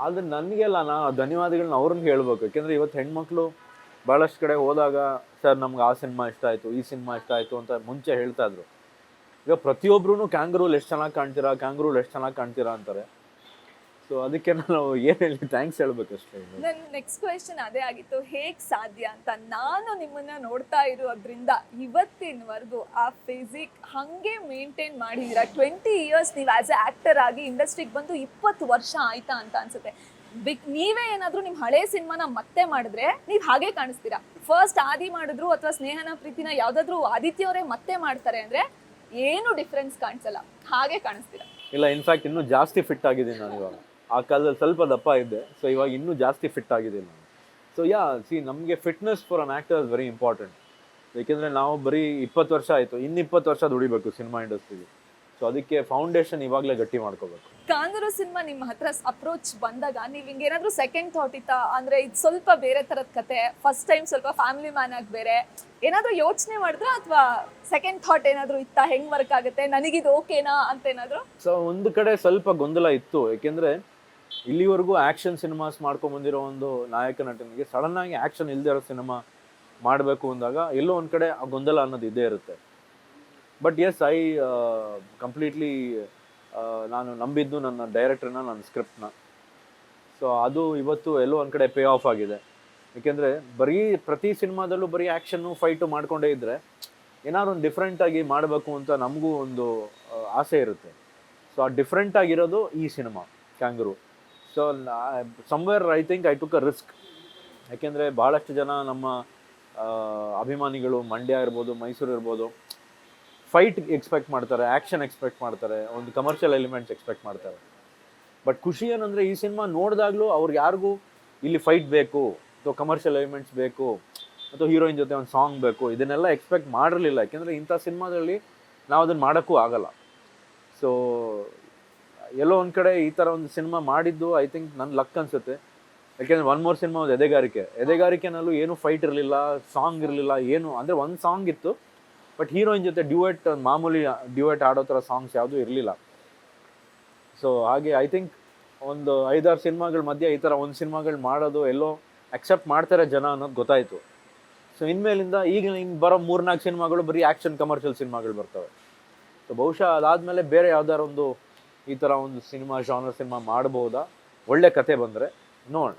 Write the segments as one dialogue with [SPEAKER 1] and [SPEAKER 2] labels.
[SPEAKER 1] ಆದ್ರೆ ನನಗೆಲ್ಲ ನಾನು ಧನ್ಯವಾದಗಳನ್ನ ಅವ್ರನ್ನ ಹೇಳ್ಬೇಕು. ಯಾಕೆಂದ್ರೆ ಇವತ್ತು ಹೆಣ್ಮಕ್ಳು ಭಾಳಷ್ಟು ಕಡೆ ಹೋದಾಗ, ಸರ್, ನಮ್ಗೆ ಆ ಸಿನಿಮಾ ಇಷ್ಟ ಆಯಿತು, ಈ ಸಿನಿಮಾ ಇಷ್ಟ ಆಯಿತು ಅಂತ ಮುಂಚೆ ಹೇಳ್ತಾ ಇದ್ರು. ಈಗ ಪ್ರತಿಯೊಬ್ರು ಕ್ಯಾಂಗ್ರೂಲ್ ಎಷ್ಟು ಚೆನ್ನಾಗಿ ಕಾಣ್ತೀರಾ, ಕ್ಯಾಂಗ್ರೂಲ್ ಎಷ್ಟು ಚೆನ್ನಾಗಿ ಕಾಣ್ತೀರಾ ಅಂತಾರೆ. ಸೊ ಅದಕ್ಕೆ ನಾನು ಏನು ಹೇಳಿ ಥ್ಯಾಂಕ್ಸ್ ಹೇಳಬೇಕಷ್ಟೇ
[SPEAKER 2] ನನ್ನ ನೆಕ್ಸ್ಟ್ ಕ್ವೆಶನ್ ಅದೇ ಆಗಿತ್ತು ಹೇಗೆ ಸಾಧ್ಯ ಅಂತ ನಾನು ನಿಮ್ಮನ್ನ ನೋಡ್ತಾ ಇರೋದ್ರಿಂದ ಇವತ್ತಿನವರೆಗೂ ಆ ಫಿಸಿಕ್ ಹಂಗೆ ಮೇಂಟೈನ್ ಮಾಡಿದೀರಾ? ಟ್ವೆಂಟಿ ಇಯರ್ಸ್ ನೀವು ಆಸ್ ಎ ಆ್ಯಕ್ಟರ್ ಆಗಿ ಇಂಡಸ್ಟ್ರಿಗೆ ಬಂದು ಇಪ್ಪತ್ತು ವರ್ಷ ಆಯ್ತಾ ಅಂತ ಅನ್ಸುತ್ತೆ. ಬಿಗ್ ನೀವೇ ಏನಾದರೂ ನಿಮ್ಮ ಹಳೆ ಸಿನಿಮಾನ ಮತ್ತೆ ಮಾಡಿದ್ರೆ ನೀವು ಹಾಗೆ ಕಾಣಿಸ್ತೀರಾ? ಫಸ್ಟ್ ಆದಿ ಮಾಡಿದ್ರು ಅಥವಾ ಸ್ನೇಹನ ಪ್ರೀತಿನ ಯಾವುದಾದ್ರೂ ಆದಿತ್ಯವರೇ ಮತ್ತೆ ಮಾಡ್ತಾರೆ ಅಂದರೆ ಏನು ಡಿಫ್ರೆನ್ಸ್ ಕಾಣಿಸಲ್ಲ. ಹಾಗೆ ಕಾಣಿಸ್ತೀರಾ?
[SPEAKER 1] ಇಲ್ಲ ಇನ್ಫ್ಯಾಕ್ಟ್ ಇನ್ನೂ ಜಾಸ್ತಿ ಫಿಟ್ ಆಗಿದ್ದೀನಿ ನಾನು ಇವಾಗ. ಆ ಕಾಲದಲ್ಲಿ ಸ್ವಲ್ಪ ದಪ್ಪ ಇದ್ದೆ. ಸೊ ಇವಾಗ ಇನ್ನೂ ಜಾಸ್ತಿ ಫಿಟ್ ಆಗಿದೆ ನಾನು. ಸೊ ಯಾ ಸಿ ನಮಗೆ fitness for an actor is very important ಏಕೆಂದರೆ ನಾವು ಬರೀ ಇಪ್ಪತ್ತು ವರ್ಷ ಆಯಿತು. ಇನ್ನು ಇಪ್ಪತ್ತು ವರ್ಷ ದುಡಿಬೇಕು ಸಿನಿಮಾ ಇಂಡಸ್ಟ್ರಿಗೆ ಸೊ ಅದಕ್ಕೆ ಫೌಂಡೇಶನ್ ಇವಾಗಲೇ ಗಟ್ಟಿ ಮಾಡ್ಕೋಬೇಕು.
[SPEAKER 2] ಕಾಂಗರು ಸಿನಿಮಾ ನಿಮ್ಮ ಹತ್ರ ಅಪ್ರೋಚ್ ಬಂದಾಗ ನೀವು ಹಿಂಗೆ ಏನಾದರೂ ಸೆಕೆಂಡ್ ಥಾಟ್ ಇತ್ತಾ? ಅಂದರೆ ಇದು ಸ್ವಲ್ಪ ಬೇರೆ ಥರದ ಕತೆ ಫಸ್ಟ್ ಟೈಮ್ ಸ್ವಲ್ಪ ಫ್ಯಾಮಿಲಿ ಮ್ಯಾನ್ ಆಗಿ ಬೇರೆ. ಏನಾದರೂ ಯೋಚನೆ ಮಾಡಿದ್ರ ಅಥವಾ ಸೆಕೆಂಡ್ ಥಾಟ್ ಏನಾದರೂ ಇತ್ತಾ? ಹೆಂಗೆ ವರ್ಕ್ ಆಗುತ್ತೆ? ನನಗಿದು ಓಕೆನಾ ಅಂತ ಏನಾದರೂ?
[SPEAKER 1] ಸೊ ಒಂದು ಕಡೆ ಸ್ವಲ್ಪ ಗೊಂದಲ ಇತ್ತು. ಏಕೆಂದರೆ ಇಲ್ಲಿವರೆಗೂ ಆ್ಯಕ್ಷನ್ ಸಿನಿಮಾಸ್ ಮಾಡ್ಕೊಂಬಂದಿರೋ ಒಂದು ನಾಯಕ ನಟನಿಗೆ ಸಡನ್ನಾಗಿ ಆ್ಯಕ್ಷನ್ ಇಲ್ಲದೆ ಇರೋ ಸಿನಿಮಾ ಮಾಡಬೇಕು ಅಂದಾಗ ಎಲ್ಲೋ ಒಂದು ಕಡೆ ಆ ಗೊಂದಲ ಅನ್ನೋದು ಇದ್ದೇ ಇರುತ್ತೆ. ಬಟ್ ಎಸ್ ಐ ಕಂಪ್ಲೀಟ್ಲಿ ನಾನು ನಂಬಿದ್ದು ನನ್ನ ಡೈರೆಕ್ಟ್ರನ್ನ ನನ್ನ ಸ್ಕ್ರಿಪ್ಟ್ನ ಸೊ ಅದು ಇವತ್ತು ಎಲ್ಲೋ ಒಂದು ಕಡೆ ಪೇ ಆಫ್ ಆಗಿದೆ. ಏಕೆಂದರೆ ಬರೀ ಪ್ರತಿ ಸಿನಿಮಾದಲ್ಲೂ ಬರೀ ಆ್ಯಕ್ಷನ್ನು ಫೈಟು ಮಾಡಿಕೊಂಡೇ ಇದ್ದರೆ ಏನಾದ್ರು ಒಂದು ಡಿಫ್ರೆಂಟಾಗಿ ಮಾಡಬೇಕು ಅಂತ ನಮಗೂ ಒಂದು ಆಸೆ ಇರುತ್ತೆ. ಸೊ ಆ ಡಿಫ್ರೆಂಟಾಗಿರೋದು ಈ cinema Kangaroo so somewhere I think I took a risk ಯಾಕೆಂದರೆ ಭಾಳಷ್ಟು ಜನ ನಮ್ಮ ಅಭಿಮಾನಿಗಳು ಮಂಡ್ಯ ಇರ್ಬೋದು, ಮೈಸೂರು ಇರ್ಬೋದು ಫೈಟ್ ಎಕ್ಸ್ಪೆಕ್ಟ್ ಮಾಡ್ತಾರೆ ಆ್ಯಕ್ಷನ್ ಎಕ್ಸ್ಪೆಕ್ಟ್ ಮಾಡ್ತಾರೆ, ಒಂದು ಕಮರ್ಷಿಯಲ್ ಎಲಿಮೆಂಟ್ಸ್ ಎಕ್ಸ್ಪೆಕ್ಟ್ ಮಾಡ್ತಾರೆ. ಬಟ್ ಖುಷಿ ಏನಂದರೆ ಈ ಸಿನಿಮಾ ನೋಡಿದಾಗಲೂ ಅವ್ರಿಗೆ ಯಾರಿಗೂ ಇಲ್ಲಿ ಫೈಟ್ ಬೇಕು, ಅಥವಾ ಕಮರ್ಷಿಯಲ್ ಎಲಿಮೆಂಟ್ಸ್ ಬೇಕು, ಅಥವಾ ಹೀರೋಯಿನ್ ಜೊತೆ ಒಂದು ಸಾಂಗ್ ಬೇಕು, ಇದನ್ನೆಲ್ಲ ಎಕ್ಸ್ಪೆಕ್ಟ್ ಮಾಡಿರಲಿಲ್ಲ. ಯಾಕೆಂದರೆ ಇಂಥ ಸಿನಿಮಾದಲ್ಲಿ ನಾವು ಅದನ್ನು ಮಾಡೋಕ್ಕೂ ಆಗಲ್ಲ. ಸೊ ಎಲ್ಲೋ ಒಂದು ಕಡೆ ಈ ಥರ ಒಂದು ಸಿನಿಮಾ ಮಾಡಿದ್ದು ಐ ಥಿಂಕ್ ನನ್ನ ಲಕ್ ಅನಿಸುತ್ತೆ. ಯಾಕೆಂದ್ರೆ ಒನ್ ಮೋರ್ ಸಿನಿಮಾ ಒಂದು ಎದೆಗಾರಿಕೆ. ಎದೆಗಾರಿಕೆನಲ್ಲೂ ಏನು ಫೈಟ್ ಇರಲಿಲ್ಲ ಸಾಂಗ್ ಇರಲಿಲ್ಲ, ಏನು. ಅಂದರೆ ಒಂದು ಸಾಂಗ್ ಇತ್ತು ಬಟ್ ಹೀರೋಯಿನ್ ಜೊತೆ ಡ್ಯೂಯೆಟ್ ಮಾಮೂಲಿ ಡ್ಯೂಯೆಟ್ ಆಡೋ ಥರ ಸಾಂಗ್ಸ್ ಯಾವುದೂ ಇರಲಿಲ್ಲ. ಸೊ ಹಾಗೆ ಐ ಥಿಂಕ್ ಒಂದು ಐದಾರು ಸಿನಿಮಾಗಳ ಮಧ್ಯೆ ಈ ಥರ ಒಂದು ಸಿನಿಮಾಗಳು ಮಾಡೋದು ಎಲ್ಲೋ ಅಕ್ಸೆಪ್ಟ್ ಮಾಡ್ತಾರೆ ಜನ ಅನ್ನೋದು ಗೊತ್ತಾಯಿತು. ಸೊ ಇನ್ಮೇಲಿಂದ ಈಗ ಹಿಂಗೆ ಬರೋ ಮೂರ್ನಾಲ್ಕು ಸಿನಿಮಾಗಳು ಬರೀ ಆ್ಯಕ್ಷನ್ ಕಮರ್ಷಿಯಲ್ ಸಿನಿಮಾಗಳು ಬರ್ತವೆ. ಸೊ ಬಹುಶಃ ಅದಾದಮೇಲೆ ಬೇರೆ ಯಾವ್ದಾರು ಒಂದು ಈ ಥರ ಒಂದು ಸಿನಿಮಾ ಜಾನರ್ ಸಿನಿಮಾ ಮಾಡ್ಬೋದಾ? ಒಳ್ಳೆ ಕತೆ ಬಂದರೆ ನೋಡೋಣ.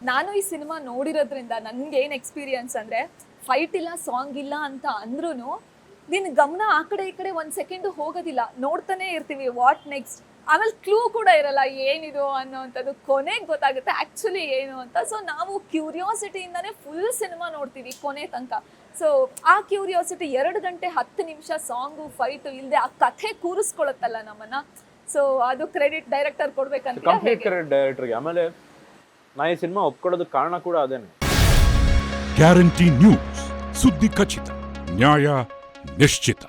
[SPEAKER 2] ನಾನು ಈ ಸಿನಿಮಾ ನೋಡಿರೋದ್ರಿಂದ ನನ್ಗೆ ಏನ್ ಎಕ್ಸ್ಪೀರಿಯನ್ಸ್ ಅಂದ್ರೆ ಫೈಟ್ ಇಲ್ಲ ಸಾಂಗ್ ಇಲ್ಲ ಅಂತ ಅಂದ್ರೂ ನಿನ್ ಗಮನ ಆ ಕಡೆ ಈ ಕಡೆ ಒಂದ್ ಸೆಕೆಂಡ್ ಹೋಗೋದಿಲ್ಲ. ನೋಡ್ತಾನೆ ಇರ್ತೀವಿ ವಾಟ್ ನೆಕ್ಸ್ಟ್ ಆಮೇಲೆ ಕ್ಲೂ ಕೂಡ ಇರಲ್ಲ, ಏನಿದು ಅನ್ನೋವಂಥದ್ದು ಕೊನೆಗೆ ಗೊತ್ತಾಗುತ್ತೆ ಆಕ್ಚುಲಿ ಏನು ಅಂತ. ಸೊ ನಾವು ಕ್ಯೂರಿಯಾಸಿಟಿಯಿಂದನೇ ಫುಲ್ ಸಿನಿಮಾ ನೋಡ್ತೀವಿ ಕೊನೆ ತನಕ. ಸೊ ಆ ಕ್ಯೂರಿಯಾಸಿಟಿ ಎರಡು ಗಂಟೆ ಹತ್ತು ನಿಮಿಷ ಸಾಂಗು ಫೈಟು ಇಲ್ಲದೆ ಆ ಕಥೆ ಕೂರಿಸ್ಕೊಳತ್ತಲ್ಲ ನಮ್ಮನ್ನ. ಸೊ ಅದು ಕ್ರೆಡಿಟ್ ಡೈರೆಕ್ಟರ್ ಕೊಡ್ಬೇಕಂತ
[SPEAKER 1] ಕಂಪ್ಲೀಟ್ ಕ್ರೆಡಿಟ್ ಡೈರೆಕ್ಟರ್ಗೆ ಆಮೇಲೆ ನಾ ಈ ಸಿನಿಮಾ ಒಪ್ಕೊಳ್ಳೋದಕ್ಕೆ ಕಾರಣ ಕೂಡ ಅದೇನೆ.
[SPEAKER 3] ಗ್ಯಾರಂಟಿ ನ್ಯೂಸ್ ಸುದ್ದಿ ಖಚಿತ ನ್ಯಾಯ ನಿಶ್ಚಿತ.